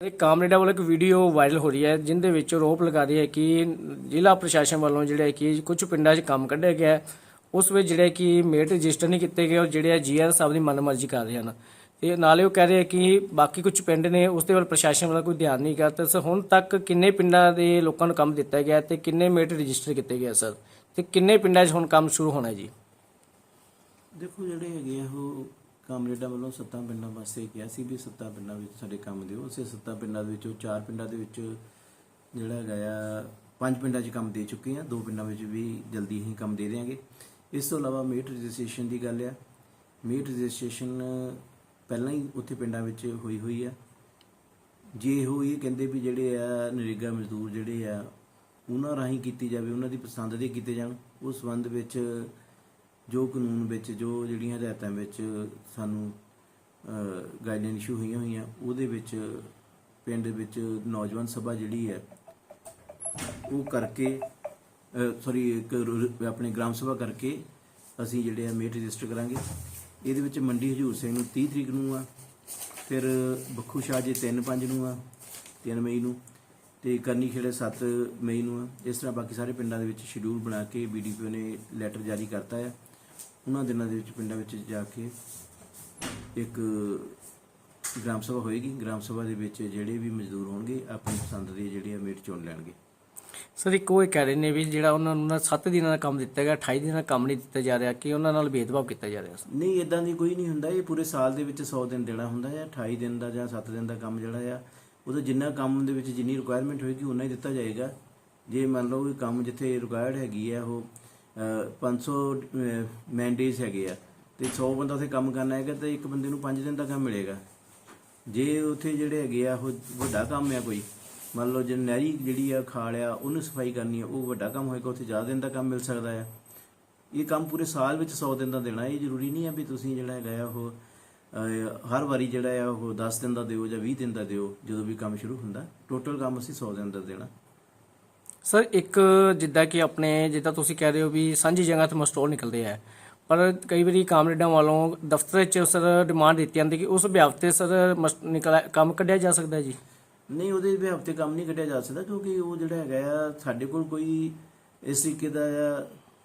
ਇੱਕ ਕਾਮਰੇਡਾ ਵੱਲੋਂ ਇੱਕ ਵੀਡੀਓ ਵਾਇਰਲ ਹੋ ਰਹੀ ਹੈ, ਜਿੰਦੇ ਵਿੱਚ ਆਰੋਪ ਲਗਾ ਰਹੀ ਹੈ ਕਿ ਜ਼ਿਲ੍ਹਾ ਪ੍ਰਸ਼ਾਸਨ ਵੱਲੋਂ ਜਿਹੜਾ ਹੈ ਕਿ ਕੁਝ ਪਿੰਡਾਂ 'ਚ ਕੰਮ ਕੱਢਿਆ ਗਿਆ ਉਸ ਵਿੱਚ ਜਿਹੜੇ ਕਿ ਮੇਟ ਰਜਿਸਟਰ ਨਹੀਂ ਕੀਤੇ ਗਏ ਔਰ ਜਿਹੜੇ ਜੀਆਰ ਸਾਹਿਬ ਦੀ ਮਨਮਰਜ਼ੀ ਕਰ ਰਹੇ ਹਨ। ਤੇ ਨਾਲੇ ਉਹ ਕਹਿ ਰਹੇ ਕਿ ਬਾਕੀ ਕੁਝ ਪਿੰਡ ਨੇ ਉਸ ਦੇ ਵੱਲ ਪ੍ਰਸ਼ਾਸਨ ਵੱਲੋਂ ਕੋਈ ਧਿਆਨ ਨਹੀਂ ਕਰਦਾ ਸਰ ਹੁਣ ਤੱਕ ਕਿੰਨੇ ਪਿੰਡਾਂ ਦੇ ਲੋਕਾਂ ਨੂੰ ਕੰਮ ਦਿੱਤਾ ਗਿਆ ਤੇ ਕਿੰਨੇ ਮੇਟ ਰਜਿਸਟਰ ਕੀਤੇ ਗਏ ਸਰ? ਤੇ ਕਿੰਨੇ ਪਿੰਡਾਂ 'ਚ ਹੁਣ ਕੰਮ ਸ਼ੁਰੂ ਹੋਣਾ ਜੀ? ਦੇਖੋ ਜਿਹੜੇ ਹੈਗੇ ਆ ਉਹ ਕਾਮਰੇਡਾਂ ਵੱਲੋਂ ਸੱਤਾਂ ਪਿੰਡਾਂ ਵਾਸਤੇ ਕਿਹਾ ਸੀ ਵੀ ਸੱਤਾਂ ਪਿੰਡਾਂ ਵਿੱਚ ਸਾਡੇ ਕੰਮ ਦਿਓ। ਅਸੀਂ ਸੱਤਾਂ ਪਿੰਡਾਂ ਦੇ ਵਿੱਚੋਂ ਚਾਰ ਪਿੰਡਾਂ ਦੇ ਵਿੱਚ ਜਿਹੜਾ ਹੈਗਾ ਆ, ਪੰਜ ਪਿੰਡਾਂ 'ਚ ਕੰਮ ਦੇ ਚੁੱਕੇ ਆ। ਦੋ ਪਿੰਡਾਂ ਵਿੱਚ ਵੀ ਜਲਦੀ ਹੀ ਕੰਮ ਦੇ ਦੇਵਾਂਗੇ ਇਸ ਤੋਂ ਇਲਾਵਾ ਮੀਟ ਰਜਿਸਟ੍ਰੇਸ਼ਨ ਦੀ ਗੱਲ ਆ। ਮੀਟ ਰਜਿਸਟ੍ਰੇਸ਼ਨ ਪਹਿਲਾਂ ਹੀ ਉੱਥੇ ਪਿੰਡਾਂ ਵਿੱਚ ਹੋਈ ਹੋਈ ਆ। ਜੇ ਉਹ ਇਹ ਕਹਿੰਦੇ ਵੀ ਜਿਹੜੇ ਆ ਨਰੇਗਾ ਮਜ਼ਦੂਰ ਜਿਹੜੇ ਆ, ਉਹਨਾਂ ਰਾਹੀਂ ਕੀਤੀ ਜਾਵੇ, ਉਹਨਾਂ ਦੀ ਪਸੰਦ ਦੇ ਕੀਤੇ ਜਾਣ, ਉਸ ਸੰਬੰਧ ਵਿੱਚ ਜੋ ਕਾਨੂੰਨ ਵਿੱਚ, ਜੋ ਜਿਹੜੀਆਂ ਹਦਾਇਤਾਂ ਵਿੱਚ ਸਾਨੂੰ ਗਾਈਡਲਾਈਨ ਇਸ਼ੂ ਹੋਈਆਂ ਹੋਈਆਂ, ਉਹਦੇ ਵਿੱਚ ਪਿੰਡ ਵਿੱਚ ਨੌਜਵਾਨ ਸਭਾ ਜਿਹੜੀ ਹੈ, ਉਹ ਕਰਕੇ ਸੌਰੀ ਇੱਕ ਆਪਣੇ ਗ੍ਰਾਮ ਸਭਾ ਕਰਕੇ ਅਸੀਂ ਜਿਹੜੇ ਆ ਮੇਟ ਰਜਿਸਟਰ ਕਰਾਂਗੇ। ਇਹਦੇ ਵਿੱਚ ਮੰਡੀ ਹਜੂਰ ਸਿੰਘ ਨੂੰ 30 ਤਰੀਕ ਨੂੰ ਆ, ਫਿਰ ਬੱਖੂ ਸ਼ਾਹ ਜੀ 3 5 ਨੂੰ ਆ 3 ਮਈ ਨੂੰ, ਤੇ ਕਰਨੀ ਖੇੜੇ 7 ਮਈ ਨੂੰ ਆ। ਇਸ ਤਰ੍ਹਾਂ ਬਾਕੀ ਸਾਰੇ ਪਿੰਡਾਂ ਦੇ ਵਿੱਚ ਸ਼ਡਿਊਲ ਬਣਾ ਕੇ ਬੀਡੀਪੀਓ ਨੇ ਲੈਟਰ ਜਾਰੀ ਕਰਤਾ ਹੈ ਉਹਨਾਂ ਦਿਨਾਂ ਦੇ ਵਿੱਚ ਪਿੰਡਾਂ ਵਿੱਚ ਜਾ ਕੇ ਇੱਕ ਗ੍ਰਾਮ ਸਭਾ ਹੋਏਗੀ। ਗ੍ਰਾਮ ਸਭਾ ਦੇ ਵਿੱਚ ਜਿਹੜੇ ਵੀ ਮਜ਼ਦੂਰ ਹੋਣਗੇ ਆਪਣੀ ਪਸੰਦ ਦੇ ਜਿਹੜੇ ਮੇਟ ਚੁਣ ਲੈਣਗੇ। ਸਰ ਇੱਕ ਉਹ ਕਹਿ ਰਹੇ ਨੇ ਵੀ ਜਿਹੜਾ ਉਹਨਾਂ ਨੂੰ ਨਾ 7 ਦਿਨਾਂ ਦਾ ਕੰਮ ਦਿੱਤਾ ਗਿਆ 28 ਦਿਨਾਂ ਦਾ ਕੰਮ ਨਹੀਂ ਦਿੱਤਾ ਜਾ ਰਿਹਾ ਕਿ ਉਹਨਾਂ ਨਾਲ ਭੇਦਭਾਵ ਕੀਤਾ ਜਾ ਰਿਹਾ ਨਹੀਂ ਇਦਾਂ ਦੀ ਕੋਈ ਨਹੀਂ ਹੁੰਦਾ। ਇਹ ਪੂਰੇ ਸਾਲ ਦੇ ਵਿੱਚ 100 ਦਿਨ ਦੇਣਾ ਹੁੰਦਾ ਹੈ। 28 ਦਿਨ ਦਾ ਜਾਂ 7 ਦਿਨ ਦਾ ਕੰਮ ਜਿਹੜਾ ਆ ਉਹਦਾ ਜਿੰਨਾ ਕੰਮ ਦੇ ਵਿੱਚ ਜਿੰਨੀ ਰਿਕੁਆਇਰਮੈਂਟ ਹੋਏਗੀ ਉਨਾ ਹੀ ਦਿੱਤਾ ਜਾਏਗਾ। ਜੇ ਮੰਨ ਲਓ ਕਿ ਕੰਮ ਜਿੱਥੇ ਰਿਕੁਆਇਰਡ ਹੈਗੀ ਆ ਉਹ 500 ਮੈਂਡੇਜ਼ ਹੈਗੇ ਆ। ਤੇ 100 ਬੰਦਾ ਉੱਥੇ ਕੰਮ ਕਰਨਾ ਹੈਗਾ ਤੇ ਇੱਕ ਬੰਦੇ ਨੂੰ 5 ਦਿਨ ਦਾ ਕੰਮ ਮਿਲੇਗਾ। ਜੇ ਉੱਥੇ ਜਿਹੜੇ ਹੈਗੇ ਆ, ਉਹ ਵੱਡਾ ਕੰਮ ਆ ਕੋਈ, ਮੰਨ ਲਓ ਜੇ ਨਹਿਰੀ ਜਿਹੜੀ ਆ, ਖਾਲ ਆ, ਉਹਨੂੰ ਸਫ਼ਾਈ ਕਰਨੀ ਆ, ਉਹ ਵੱਡਾ ਕੰਮ ਹੋਏਗਾ, ਉੱਥੇ ਜ਼ਿਆਦਾ ਦਿਨ ਦਾ ਕੰਮ ਮਿਲ ਸਕਦਾ ਆ। ਇਹ ਕੰਮ ਪੂਰੇ ਸਾਲ ਵਿੱਚ 100 ਦਿਨ ਦਾ ਦੇਣਾ, ਇਹ ਜ਼ਰੂਰੀ ਨਹੀਂ ਆ ਵੀ ਤੁਸੀਂ ਜਿਹੜਾ ਹੈਗਾ ਆ, ਉਹ ਹਰ ਵਾਰੀ ਜਿਹੜਾ ਆ, ਉਹ 10 ਦਿਨ ਦਾ ਦਿਓ ਜਾਂ 20 ਦਿਨ ਦਾ ਦਿਓ, ਜਦੋਂ ਵੀ ਕੰਮ ਸ਼ੁਰੂ ਹੁੰਦਾ। ਟੋਟਲ ਕੰਮ ਅਸੀਂ 100 ਦਿਨ ਦਾ ਦੇਣਾ। ਸਰ, ਇੱਕ ਜਿੱਦਾਂ ਕਿ ਆਪਣੇ ਜਿੱਦਾਂ ਤੁਸੀਂ ਕਹਿ ਰਹੇ ਹੋ ਵੀ ਸਾਂਝੀ ਜਗ੍ਹਾ ਤੇ ਮਸਟੋਲ ਨਿਕਲਦੇ ਆ। ਪਰ ਕਈ ਵਾਰੀ ਕਾਮਰੇਡਾਂ ਵੱਲੋਂ ਦਫ਼ਤਰ 'ਚ ਸਰ ਡਿਮਾਂਡ ਦਿੱਤੀ ਜਾਂਦੀ ਕਿ ਉਸ ਵਿਆਪ ਤੇ ਸਰ ਮਸ- ਨਿਕਲ, ਕੰਮ ਕੱਢਿਆ ਜਾ ਸਕਦਾ ਜੀ? ਨਹੀਂ, ਉਹਦੇ ਵੀ ਹਫ਼ਤੇ ਕੰਮ ਨਹੀਂ ਕੱਢਿਆ ਜਾ ਸਕਦਾ ਕਿਉਂਕਿ ਉਹ ਜਿਹੜਾ ਹੈਗਾ ਆ, ਸਾਡੇ ਕੋਲ ਕੋਈ ਇਸ ਤਰੀਕੇ ਦਾ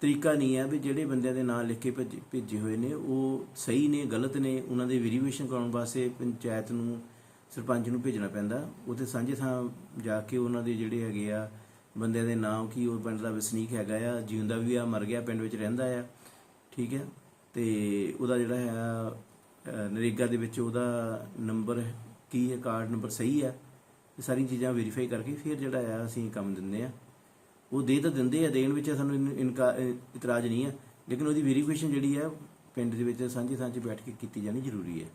ਤਰੀਕਾ ਨਹੀਂ ਹੈ ਵੀ ਜਿਹੜੇ ਬੰਦਿਆਂ ਦੇ ਨਾਂ ਲਿਖ ਕੇ ਭੇਜ- ਭੇਜੇ ਹੋਏ ਨੇ, ਉਹ ਸਹੀ ਨੇ, ਗਲਤ ਨੇ, ਉਹਨਾਂ ਦੇ ਵੈਰੀਫਿਕੇਸ਼ਨ ਕਰਾਉਣ ਵਾਸਤੇ ਪੰਚਾਇਤ ਨੂੰ, ਸਰਪੰਚ ਨੂੰ ਭੇਜਣਾ ਪੈਂਦਾ। ਉੱਥੇ ਸਾਂਝੇ ਥਾਂ ਜਾ ਕੇ ਉਹਨਾਂ ਦੇ ਜਿਹੜੇ ਹੈਗੇ ਆ ਬੰਦਿਆਂ ਦੇ ਨਾਮ ਕੀ, ਉਹ ਪਿੰਡ ਦਾ ਵਸਨੀਕ ਹੈਗਾ ਆ, ਜਿਉਂਦਾ ਵੀ ਆ, ਮਰ ਗਿਆ, ਪਿੰਡ ਵਿੱਚ ਰਹਿੰਦਾ ਆ, ਠੀਕ ਹੈ? ਤੇ ਉਹਦਾ ਜਿਹੜਾ ਹੈ ਨਰੇਗਾ ਦੇ ਵਿੱਚ ਉਹਦਾ ਨੰਬਰ ਕੀ ਹੈ, ਕਾਰਡ ਨੰਬਰ ਸਹੀ ਆ ਇਹ ਸਾਰੀਆਂ ਚੀਜ਼ਾਂ ਵੈਰੀਫਾਈ ਕਰਕੇ ਫਿਰ ਜਿਹੜਾ ਆ, ਅਸੀਂ ਕੰਮ ਦਿੰਦੇ ਆ। ਉਹ ਦੇ ਤਾਂ ਦਿੰਦੇ ਆ, ਦੇਣ ਵਿੱਚ ਸਾਨੂੰ ਇਨ- ਇਨਕਾ, ਇਤਰਾਜ਼ ਨਹੀਂ ਆ, ਲੇਕਿਨ ਉਹਦੀ ਵੈਰੀਫਿਕੇਸ਼ਨ ਜਿਹੜੀ ਆ, ਪਿੰਡ ਦੇ ਵਿੱਚ ਸਾਂਝੀ ਥਾਂ ਬੈਠ ਕੇ ਕੀਤੀ ਜਾਣੀ ਜ਼ਰੂਰੀ ਹੈ।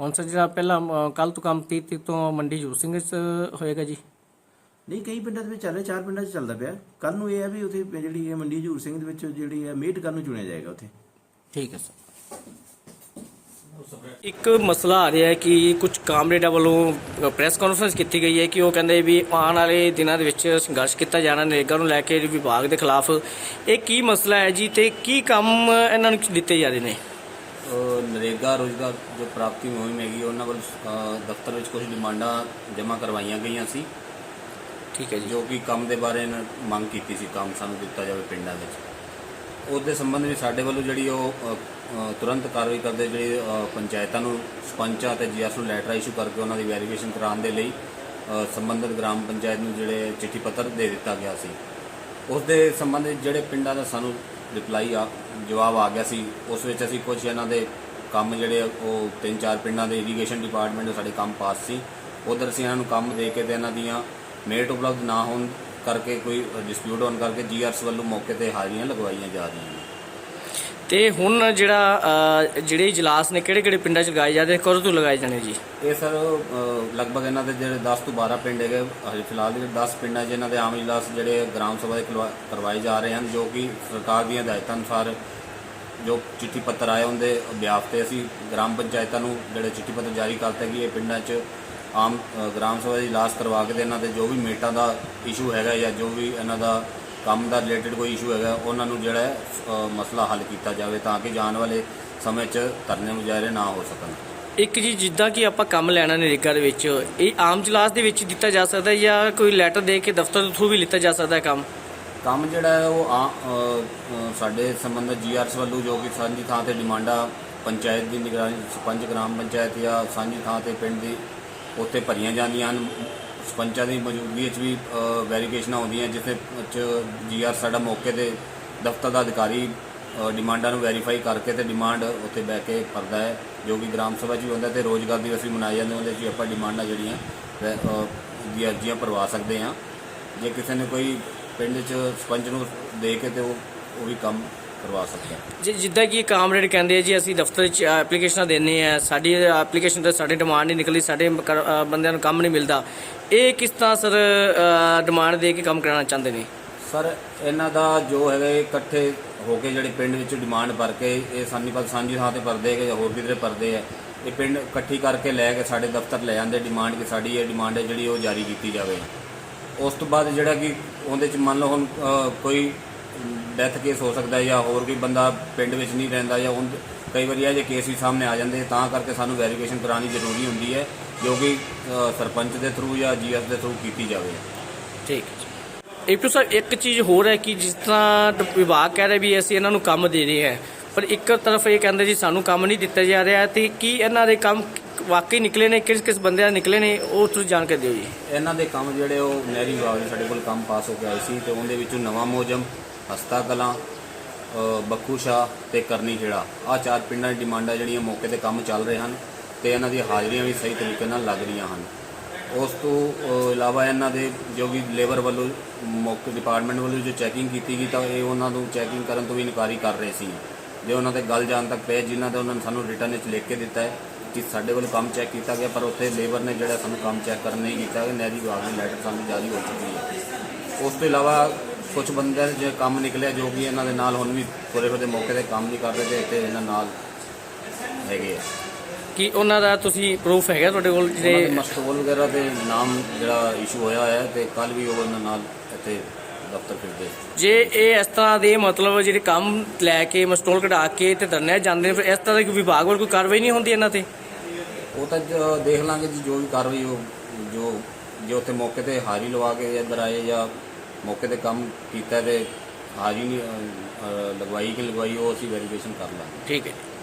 ਹੁਣ ਸਰ ਜਿਹੜਾ ਪਹਿਲਾਂ ਕੱਲ ਤੋਂ ਕੰਮ 30 ਤੋਂ ਮੰਡੀ ਜੂਰ ਸਿੰਘ ਹੋਏਗਾ ਜੀ। ਨਹੀਂ ਕਈ ਪਿੰਡਾਂ ਦੇ ਵਿੱਚ ਚੱਲ ਰਿਹਾ ਚਾਰ ਪਿੰਡਾਂ 'ਚ ਚੱਲਦਾ ਪਿਆ। ਕੱਲ ਨੂੰ ਇਹ ਹੈ ਵੀ ਉੱਥੇ ਜਿਹੜੀ ਹੈ ਮੰਡੀ ਹਜੂਰ ਸਿੰਘ ਦੇ ਵਿੱਚ ਜਿਹੜੀ ਹੈ ਮੇਟ ਕਰਨ ਨੂੰ ਚੁਣਿਆ ਜਾਏਗਾ ਉੱਥੇ। ਠੀਕ ਹੈ ਸਰ। ਇੱਕ ਮਸਲਾ ਆ ਰਿਹਾ ਹੈ ਕਿ ਕੁਝ ਕਾਮਰੇਡਾਂ ਵੱਲੋਂ ਪ੍ਰੈਸ ਕਾਨਫਰੰਸ ਕੀਤੀ ਗਈ ਹੈ ਕਿ ਉਹ ਕਹਿੰਦੇ ਵੀ ਆਉਣ ਵਾਲੇ ਦਿਨਾਂ ਦੇ ਵਿੱਚ ਸੰਘਰਸ਼ ਕੀਤਾ ਜਾਣਾ ਨਰੇਗਾ ਨੂੰ ਲੈ ਕੇ ਵਿਭਾਗ ਦੇ ਖਿਲਾਫ। ਇਹ ਕੀ ਮਸਲਾ ਹੈ ਜੀ ਤੇ ਕੀ ਕੰਮ ਇਹਨਾਂ ਨੂੰ ਦਿੱਤੇ ਜਾ ਰਹੇ ਨੇ? ਨਰੇਗਾ ਰੋਜ਼ਗਾਰ ਜੋ ਪ੍ਰਾਪਤੀ ਮੁਹਿੰਮ ਹੈਗੀ ਉਹਨਾਂ ਵੱਲ ਦਫ਼ਤਰ ਵਿੱਚ ਕੁਝ ਡਿਮਾਂਡਾਂ ਜਮ੍ਹਾਂ ਕਰਵਾਈਆਂ ਗਈਆਂ ਸੀ। ਠੀਕ ਹੈ ਜੀ। ਜੋ ਕਿ ਕੰਮ ਦੇ ਬਾਰੇ ਇਹਨਾਂ ਮੰਗ ਕੀਤੀ ਸੀ ਕੰਮ ਸਾਨੂੰ ਦਿੱਤਾ ਜਾਵੇ ਪਿੰਡਾਂ ਵਿੱਚ। ਉਹਦੇ ਸੰਬੰਧ ਵਿੱਚ ਸਾਡੇ ਵੱਲੋਂ ਜਿਹੜੀ ਉਹ ਅ, ਅ, ਤੁਰੰਤ ਕਾਰਵਾਈ ਕਰਦੇ ਜਿਹੜੀ ਅ, ਪੰਚਾਇਤਾਂ ਨੂੰ ਸਰਪੰਚਾਂ ਤੇ ਜੀਐਸ ਨੂੰ ਲੈਟਰ ਇਸ਼ੂ ਕਰਕੇ ਉਹਨਾਂ ਦੀ ਵੈਰੀਫਿਕੇਸ਼ਨ ਕਰਾਉਣ ਦੇ ਲਈ ਅ, ਸੰਬੰਧਿਤ ਗ੍ਰਾਮ ਪੰਚਾਇਤ ਨੂੰ ਜਿਹੜੇ ਚਿੱਠੀ ਪੱਤਰ ਦੇ ਦਿੱਤਾ ਗਿਆ ਸੀ। ਉਸ ਦੇ ਸੰਬੰਧ ਵਿੱਚ ਜਿਹੜੇ ਪਿੰਡਾਂ ਦਾ ਸਾਨੂੰ ਰਿਪਲਾਈ ਆ ਜਵਾਬ ਆ ਗਿਆ ਸੀ ਉਸ ਵਿੱਚ ਅਸੀਂ ਕੁਝ ਇਹਨਾਂ ਦੇ ਕੰਮ ਜਿਹੜੇ ਉਹ ਤਿੰਨ ਚਾਰ ਪਿੰਡਾਂ ਦੇ ਇਰੀਗੇਸ਼ਨ ਡਿਪਾਰਟਮੈਂਟ ਦੇ ਸਾਡੇ ਕੰਮ ਪਾਸ ਸੀ। ਉਧਰ ਅਸੀਂ ਇਹਨਾਂ ਨੂੰ ਕੰਮ ਦੇ ਕੇ ਤੇ ਇਹਨਾਂ ਦੀਆਂ ਮੇਟ ਉਪਲਬਧ ਨਾ ਹੋਣ ਕਰਕੇ ਕੋਈ ਡਿਸਪਿਊਟ ਹੋਣ ਕਰਕੇ ਜੀਆਰਸ ਵੱਲੋਂ ਮੌਕੇ ਤੇ ਹਾਜ਼ਰੀਆਂ ਲਗਵਾਈਆਂ ਜਾ ਰਹੀਆਂ ਨੇ। ਤੇ ਹੁਣ ਜਿਹੜਾ ਅ, ਜਿਹੜੇ ਇਜਲਾਸ ਨੇ ਕਿਹੜੇ ਕਿਹੜੇ ਪਿੰਡਾਂ 'ਚ ਲਗਾਏ ਜਾਂਦੇ ਕਦੋਂ ਤੋਂ ਲਗਾਏ ਜਾਣੇ ਜੀ? ਇਹ ਸਰ ਅ, ਲਗਭਗ ਇਹਨਾਂ ਦੇ ਜਿਹੜੇ 10 ਤੋਂ 12 ਪਿੰਡ ਹੈਗੇ ਹਜੇ ਫਿਲਹਾਲ ਦੇ 10 ਪਿੰਡਾਂ 'ਚ ਇਹਨਾਂ ਦੇ ਆਮ ਇਜਲਾਸ ਜਿਹੜੇ ਗ੍ਰਾਮ ਸਭਾ ਦੇ ਖਿਲਵਾ- ਕਰਵਾਏ ਜਾ ਰਹੇ ਹਨ ਜੋ ਕਿ ਸਰਕਾਰ ਦੀਆਂ ਹਦਾਇਤਾਂ ਅਨੁਸਾਰ ਜੋ ਚਿੱਠੀ ਪੱਤਰ ਆਏ ਉਹਦੇ ਬਿਆਫ ਤੇ ਅਸੀਂ ਗ੍ਰਾਮ ਪੰਚਾਇਤਾਂ ਨੂੰ ਜਿਹੜੇ ਚਿੱਠੀ ਪੱਤਰ ਜਾਰੀ ਕਰਤੇ ਕਿ ਇਹ ਪਿੰਡਾਂ 'ਚ ਆਮ ਗ੍ਰਾਮ ਸਭਾ ਦੇ ਇਜਲਾਸ ਕਰਵਾ ਕੇ ਤੇ ਇਹਨਾਂ ਦੇ ਜੋ ਵੀ ਮੇਟਾਂ ਦਾ ਇਸ਼ੂ ਹੈਗਾ ਜਾਂ ਜੋ ਵੀ ਇਹਨਾਂ ਦਾ ਕੰਮ ਦਾ ਰਿਲੇਟਡ ਕੋਈ ਇਸ਼ੂ ਹੈਗਾ ਉਹਨਾਂ ਨੂੰ ਜਿਹੜਾ ਹੈ, ਅ, ਮਸਲਾ ਹੱਲ ਕੀਤਾ ਜਾਵੇ ਤਾਂ ਕਿ ਜਾਣ ਵਾਲੇ ਸਮੇਂ 'ਚ ਧਰਨੇ ਮੁਜ਼ਾਹਰੇ ਨਾ ਹੋ ਸਕਣ। ਇੱਕ ਜੀ ਜਿੱਦਾਂ ਕਿ ਆਪਾਂ ਕੰਮ ਲੈਣਾ ਨਰੇਗਾ ਦੇ ਵਿੱਚ ਇਹ ਆਮ ਜਲਾਸ ਦੇ ਵਿੱਚ ਦਿੱਤਾ ਜਾ ਸਕਦਾ ਹੈ ਜਾਂ ਕੋਈ ਲੈਟਰ ਦੇ ਕੇ ਦਫ਼ਤਰ ਦੇ ਥਰੂ ਵੀ ਲਿੱਤਾ ਜਾ ਸਕਦਾ ਹੈ ਕੰਮ? ਕੰਮ ਜਿਹੜਾ ਹੈ ਉਹ ਆ ਅ, ਅ, ਸਾਡੇ ਸੰਬੰਧਿਤ ਜੀਆਰਐਸ ਵੱਲੋਂ ਜੋ ਕਿ ਸਾਂਝੀ ਥਾਂ ਤੇ ਡਿਮਾਂਡਾਂ ਪੰਚਾਇਤ ਦੀ ਨਿਗਰਾਨੀ ਸਰਪੰਚ ਗ੍ਰਾਮ ਪੰਚਾਇਤ ਜਾਂ ਸਾਂਝੀ ਥਾਂ ਤੇ ਪਿੰਡ ਦੀ ਉੱਥੇ ਭਰੀਆਂ ਜਾਂਦੀਆਂ ਹਨ। ਸਰਪੰਚਾਂ ਦੀ ਮੌਜੂਦਗੀ ਵਿੱਚ ਵੀ ਵੈਰੀਫਿਕੇਸ਼ਨਾਂ ਹੁੰਦੀਆਂ ਜਿਸ ਦੇ ਵਿੱਚ ਜੀਆਰ ਸਾਡਾ ਮੌਕੇ ਤੇ ਦਫ਼ਤਰ ਦਾ ਅਧਿਕਾਰੀ ਡਿਮਾਂਡਾਂ ਨੂੰ ਵੈਰੀਫਾਈ ਕਰਕੇ ਤੇ ਡਿਮਾਂਡ ਉੱਥੇ ਬਹਿ ਕੇ ਭਰਦਾ ਹੈ, ਜੋ ਕਿ ਗ੍ਰਾਮ ਸਭਾ 'ਚ ਵੀ ਹੁੰਦਾ ਤੇ ਰੋਜ਼ਗਾਰ ਦਿਵਸ ਵੀ ਮਨਾਏ ਜਾਂਦੇ ਉਹਦੇ 'ਚ ਵੀ ਆਪਾਂ ਡਿਮਾਂਡਾਂ ਜਿਹੜੀਆਂ ਦੀ ਅਰਜ਼ੀਆਂ ਭਰਵਾ ਸਕਦੇ ਹਾਂ। ਜੇ ਕਿਸੇ ਨੇ ਕੋਈ ਪਿੰਡ 'ਚ ਸਰਪੰਚ ਨੂੰ ਦੇ ਕੇ ਤੇ ਉਹ ਉਹ ਵੀ ਕੰਮ ਕਰਵਾ ਸਕਦਾ ਹੈ। ਜੀ ਜਿੱਦਾਂ ਕਿ ਕਾਮਰੇਡ ਕਹਿੰਦੇ ਆ ਜੀ ਅਸੀਂ ਦਫ਼ਤਰ 'ਚ ਐਪਲੀਕੇਸ਼ਨਾਂ ਦਿੰਨੇ ਆ ਸਾਡੀ ਐਪਲੀਕੇਸ਼ਨ ਤੇ ਸਾਡੀ ਡਿਮਾਂਡ ਨਹੀਂ ਨਿਕਲੀ ਸਾਡੇ ਕਰ- ਅ, ਬੰਦਿਆਂ ਨੂੰ ਕੰਮ ਨਹੀਂ ਮਿਲਦਾ। ਇਹ ਕਿਸ ਤਰ੍ਹਾਂ ਸਰ ਡਿਮਾਂਡ ਦੇ ਕੇ ਕੰਮ ਕਰਾਉਣਾ ਚਾਹੁੰਦੇ ਨੇ? ਸਰ ਇਹਨਾਂ ਦਾ ਜੋ ਹੈਗਾ ਇਹ ਇਕੱਠੇ ਹੋ ਕੇ ਜਿਹੜੇ ਪਿੰਡ ਵਿੱਚ ਡਿਮਾਂਡ ਭਰ ਕੇ ਇਹ ਸਾਨੀਪਤ ਸਾਂਝੀ ਥਾਂ ਤੇ ਭਰਦੇ ਹੈਗੇ ਜਾਂ ਹੋਰ ਕਿਧਰੇ ਭਰਦੇ ਹੈ ਇਹ ਪਿੰਡ ਇਕੱਠੀ ਕਰਕੇ ਲੈ ਕੇ ਸਾਡੇ ਦਫ਼ਤਰ ਲੈ ਜਾਂਦੇ ਡਿਮਾਂਡ ਕਿ ਸਾਡੀ ਇਹ ਡਿਮਾਂਡ ਹੈ ਜਿਹੜੀ ਉਹ ਜਾਰੀ ਕੀਤੀ ਜਾਵੇ। ਉਸ ਤੋਂ ਬਾਅਦ ਜਿਹੜਾ ਕਿ ਉਹਦੇ ਚ ਮੰਨ ਲਓ ਹੁਣ ਅ, ਕੋਈ ਡੈਥ ਕੇਸ ਹੋ ਸਕਦਾ ਜਾਂ ਹੋਰ ਕੋਈ ਬੰਦਾ ਪਿੰਡ ਵਿੱਚ ਨਹੀਂ ਰਹਿੰਦਾ ਜਾਂ ਹੁਣ ਕਈ ਵਾਰੀ ਇਹ ਜੇ ਕੇਸ ਵੀ ਸਾਹਮਣੇ ਆ ਜਾਂਦੇ ਤਾਂ ਕਰਕੇ ਸਾਨੂੰ ਵੈਰੀਫਿਕੇਸ਼ਨ ਕਰਾਉਣੀ ਜ਼ਰੂਰੀ ਹੁੰਦੀ ਹੈ ਜੋ ਕਿ ਅ, ਸਰਪੰਚ ਦੇ ਥਰੂ ਜਾਂ ਜੀਐਸ ਦੇ ਥਰੂ ਕੀਤੀ ਜਾਵੇ। ਠੀਕ ਹੈ ਜੀ। ਇੱਕ ਸਰ ਇੱਕ ਚੀਜ਼ ਹੋਰ ਹੈ ਕਿ ਜਿਸ ਤਰ੍ਹਾਂ ਡ- ਵਿਭਾਗ ਕਹਿ ਰਿਹਾ ਵੀ ਅਸੀਂ ਇਹਨਾਂ ਨੂੰ ਕੰਮ ਦੇ ਰਹੇ ਹਾਂ ਪਰ ਇੱਕ ਤਰਫ ਇਹ ਕਹਿੰਦੇ ਜੀ ਸਾਨੂੰ ਕੰਮ ਨਹੀਂ ਦਿੱਤਾ ਜਾ ਰਿਹਾ ਤੇ ਕੀ ਇਹਨਾਂ ਦੇ ਕੰਮ ਵਾਕਈ ਨਿਕਲੇ ਨੇ ਕਿਸ ਕਿਸ ਬੰਦਿਆਂ ਦੇ ਨਿਕਲੇ ਨੇ ਉਹ ਤੁਸੀਂ ਜਾਣ ਕੇ ਦਿਓ ਜੀ। ਇਹਨਾਂ ਦੇ ਕੰਮ ਜਿਹੜੇ ਉਹ ਨਹਿਰੀ ਵਿਭਾਗ ਦੇ ਸਾਡੇ ਕੋਲ ਕੰਮ ਪਾਸ ਹੋ ਕੇ ਆਏ ਸੀ ਤੇ ਉਹਦੇ ਵਿੱਚੋਂ ਨਵਾਂ ਮੋਜਮ ਹਸਤਾ ਕਲਾਂ ਅ, ਬੱਖੂ ਸ਼ਾਹ ਤੇ ਕਰਨੀ ਖੇੜਾ। ਆ ਚਾਰ ਪਿੰਡਾਂ ਦੀ ਡਿਮਾਂਡਾਂ ਜਿਹੜੀਆਂ ਮੌਕੇ ਤੇ ਕੰਮ ਚੱਲ ਰਹੇ ਹਨ ਤੇ ਇਹਨਾਂ ਦੀਆਂ ਹਾਜ਼ਰੀਆਂ ਵੀ ਸਹੀ ਤਰੀਕੇ ਨਾਲ ਲੱਗ ਰਹੀਆਂ ਹਨ। ਉਸ ਤੋਂ ਇਲਾਵਾ ਇਹਨਾਂ ਦੇ ਜੋ ਵੀ ਲੇਬਰ ਵੱਲੋਂ ਮੌਕੇ ਡਿਪਾਰਟਮੈਂਟ ਵੱਲੋਂ ਜੋ ਚੈਕਿੰਗ ਕੀਤੀ ਗਈ ਤਾਂ ਇਹ ਉਹਨਾਂ ਨੂੰ ਚੈਕਿੰਗ ਕਰਨ ਤੋਂ ਵੀ ਇਨਕਾਰੀ ਕਰ ਰਹੇ ਸੀ। ਜੇ ਉਹਨਾਂ ਤੇ ਗੱਲ ਜਾਣ ਤੱਕ ਪਏ ਜਿਨ੍ਹਾਂ ਦੇ ਉਹਨਾਂ ਨੇ ਸਾਨੂੰ ਰਿਟਰਨ ਵਿੱਚ ਲਿਖ ਕੇ ਦਿੱਤਾ ਹੈ ਕਿ ਸਾਡੇ ਵੱਲੋਂ ਕੰਮ ਚੈੱਕ ਕੀਤਾ ਗਿਆ ਪਰ ਉੱਥੇ ਲੇਬਰ ਨੇ ਜਿਹੜਾ ਸਾਨੂੰ ਕੰਮ ਚੈੱਕ ਕਰਨ ਨਹੀਂ ਕੀਤਾ ਕਿ ਨਹਿਰੀ ਵਿਭਾਗ ਦੀ ਲੈਟਰ ਸਾਨੂੰ ਜਾਰੀ ਹੋ ਚੁੱਕੀ ਹੈ। ਉਸ ਤੋਂ ਇਲਾਵਾ ਕੁਝ ਬੰਦੇ ਜੇ ਕੰਮ ਨਿਕਲਿਆ ਜੋ ਕਿ ਇਹਨਾਂ ਦੇ ਨਾਲ ਹੁਣ ਵੀ ਥੋੜੇ ਬਹੁਤੇ ਮੌਕੇ ਤੇ ਕੰਮ ਨਹੀਂ ਕਰਦੇ ਤੇ ਇਹਨਾਂ ਨਾਲ ਹੈਗੇ ਆ। ਕਿ ਉਹਨਾਂ ਦਾ ਤੁਸੀਂ ਪ੍ਰੂਫ ਹੈਗਾ ਤੁਹਾਡੇ ਕੋਲ ਉਹਨਾਂ ਦੇ ਜਿਹੜੇ ਮਸਟੋਲ ਵਗੈਰਾ ਦੇ ਨਾਮ ਜਿਹੜਾ ਇਸ਼ੂ ਹੋਇਆ ਹੈ ਤੇ ਕੱਲ ਵੀ ਉਹ ਇਹਨਾਂ ਨਾਲ ਇੱਥੇ ਦਫ਼ਤਰ ਫਿਰਦੇ ਜੇ ਇਹ ਇਸ ਤਰ੍ਹਾਂ ਦੇ ਮਤਲਬ ਜਿਹੜੇ ਕੰਮ ਲੈ ਕੇ ਮਸਟੋਲ ਕਢਾ ਕੇ ਤੇ ਧਰਨੇ ਜਾਂਦੇ ਨੇ ਫਿਰ ਇਸ ਤਰ੍ਹਾਂ ਦੀ ਵਿਭਾਗ ਵੱਲ ਕੋਈ ਕਾਰਵਾਈ ਨਹੀਂ ਹੁੰਦੀ ਇਹਨਾਂ ਤੇ? ਉਹ ਤਾਂ ਦੇਖ ਲਾਂਗੇ ਜੀ ਜੋ ਵੀ ਕਾਰਵਾਈ ਉਹ ਜੋ ਜੇ ਉੱਥੇ ਮੌਕੇ ਤੇ ਹਾਜ਼ਰੀ ਲਵਾ ਕੇ ਇੱਧਰ ਆਏ ਜਾਂ ਮੌਕੇ ਤੇ ਕੰਮ ਕੀਤਾ ਤੇ ਹਾਜ਼ਰੀ ਨਹੀਂ ਅ, ਅ, ਲਗਵਾਈ ਕਿ ਲਗਵਾਈ ਉਹ ਅਸੀਂ ਵੈਰੀਫਿਕੇਸ਼ਨ ਕਰ ਲਾਂਗੇ। ਠੀਕ ਹੈ ਜੀ।